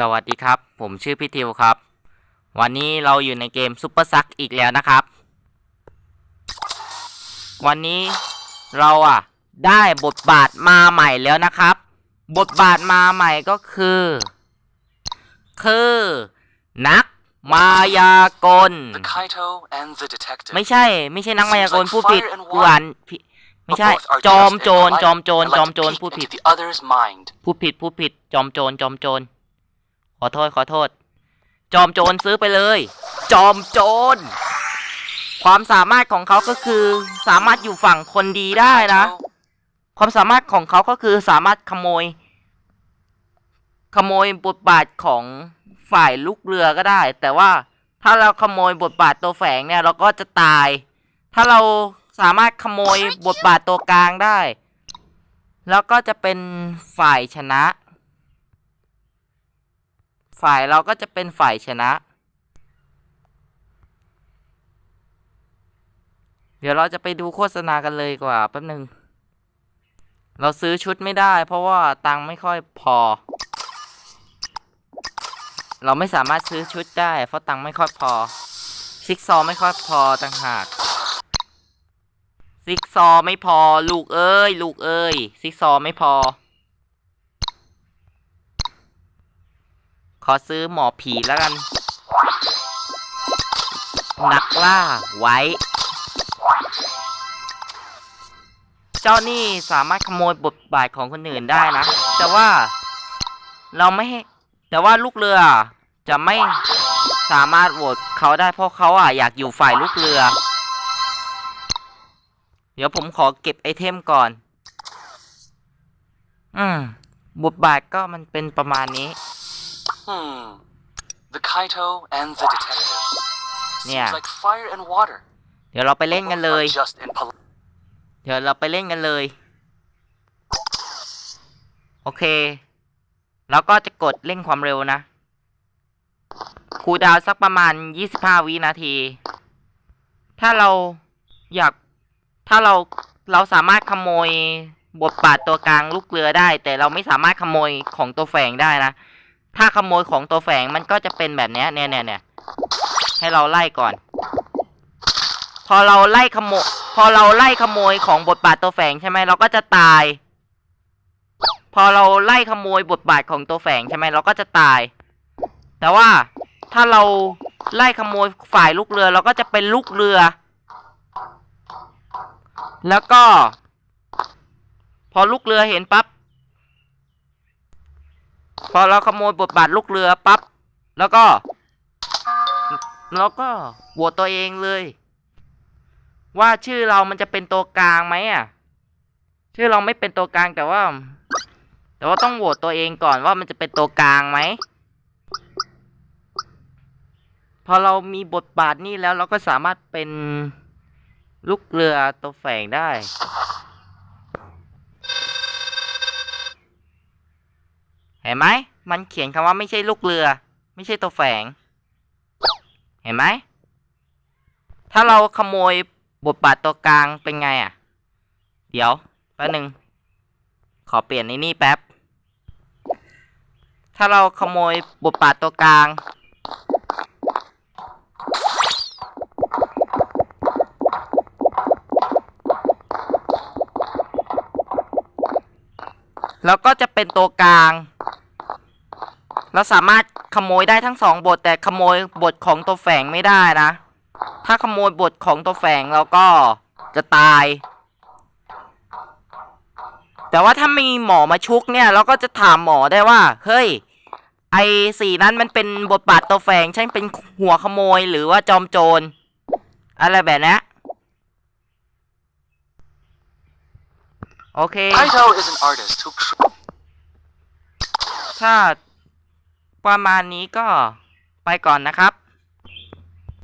สวัสดีครับ ผมชื่อพี่ทิวครับ วันนี้เราอยู่ในเกมซุปเปอร์ซักอีกแล้วนะครับ วันนี้เราอะได้บทบาทมาใหม่แล้วนะครับ บทบาทมาใหม่ก็คือ คือ นักมายากล The Kaito and the detective. ไม่ใช่ ไม่ใช่นักมายากล Seems like พูดผิด fire and กูอ่านผิดไม่ใช่ But both are จอม just โจร impolite จอมโจร and จอม like โจร peek พูดผิด into the other's mind. พูดผิดพูดผิดจอมโจรจอมโจรข อโทษขอโทษ จอมโจรซื้อไปเลย จอมโจร ความสามารถของเขาก็คือสามารถอยู่ฝั่งคนดีได้นะ ความสามารถของเขาก็คือสามารถขโมย ขโมยบทบาทของฝ่ายลูกเรือก็ได้ แต่ว่าถ้าเราขโมยบทบาทตัวแฝงเนี่ย เราก็จะตาย ถ้าเราสามารถขโมยบทบาทตัวกลางได้ แล้วก็จะเป็นฝ่ายชนะ ฝ่ายเราก็จะเป็นฝ่ายชนะ เดี๋ยวเราจะไปดูโฆษณากันเลยกว่าแป๊บหนึ่งเราซื้อชุดไม่ได้ เพราะว่าตังค์ไม่ค่อยพอ เราไม่สามารถซื้อชุดได้ เพราะตังค์ไม่ค่อยพอ ซิกซอว์ไม่ค่อยพอต่างหาก ซิกซอว์ไม่พอ ลูกเอ้ย ลูกเอ้ย ซิกซอว์ไม่พอ ขอซื้อหมอผีแล้วกัน นักล่าไว้ เจ้านี่สามารถขโมยบทบาทของคนอื่นได้นะ แต่ว่าเราไม่ให้แต่ว่าลูกเรือจะไม่สามารถโหวตเขาได้เพราะเขาอะอยากอยู่ฝ่ายลูกเรือ เดี๋ยวผมขอเก็บไอเทมก่อน อืมบทบาทก็มันเป็นประมาณนี้ Hmm. The Kaito and the detective. Yeah. Seems like fire and water. เดี๋ยวเราไปเล่นกันเลย Both are just impolite. เดี๋ยวเราไปเล่นกันเลย โอเค แล้วก็จะกดเร่งความเร็วนะ คูลดาวน์สักประมาณ 25 วินาที ถ้าเราอยาก ถ้าเรา เราสามารถขโมยบทบาทตัวกลางลูกเรือได้ แต่เราไม่สามารถขโมยของตัวแฝงได้นะ ถ้าขโมยของตัวแฝงมันก็จะเป็นแบบนี้เนี่ยเนี่ยเนี่ยให้เราไล่ก่อน พอเราไล่ขโมย พอเราไล่ขโมยของบทบาทตัวแฝงใช่ไหมเราก็จะตาย พอเราไล่ขโมยบทบาทของตัวแฝงใช่ไหมเราก็จะตาย แต่ว่าถ้าเราไล่ขโมยฝ่ายลูกเรือเราก็จะเป็นลูกเรือ แล้วก็ พอลูกเรือเห็นปั๊บ พอเราขโมยบทบาทลูกเรือปั๊บแล้วก็แล้วก็โหวตตัวเองเลย ว่าชื่อเรามันจะเป็นตัวกลางไหมอะ ชื่อเราไม่เป็นตัวกลางแต่ว่า แต่ว่าต้องโหวตตัวเองก่อนว่ามันจะเป็นตัวกลางไหมพอเรามีบทบาทนี่แล้วเราก็สามารถเป็นลูกเรือตัวแฝงได้ เห็นไหม มันเขียนคำว่าไม่ใช่ลูกเรือ ไม่ใช่ตัวแฝง เห็นไหม ถ้าเราขโมยบทบาทตัวกลางเป็นไงอะ เดี๋ยวแป๊บนึง ขอเปลี่ยนในนี่แป๊บ ถ้าเราขโมยบทบาทตัวกลาง แล้วก็จะเป็นตัวกลาง เราสามารถขโมยได้ทั้งสองบท แต่ขโมยบทของตัวแฝงไม่ได้นะ ถ้าขโมยบทของตัวแฝงเราก็จะตาย แต่ว่าถ้ามีหมอมาชุกเนี่ย เราก็จะถามหมอได้ว่า เฮ้ย ไอสีนั้นมันเป็นบทบาทตัวแฝงใช่เป็นหัวขโมยหรือว่าจอมโจร อะไรแบบนี้โอเค Kaito is an artist who cr- ถ้า ประมาณนี้ก็ไปก่อนนะครับ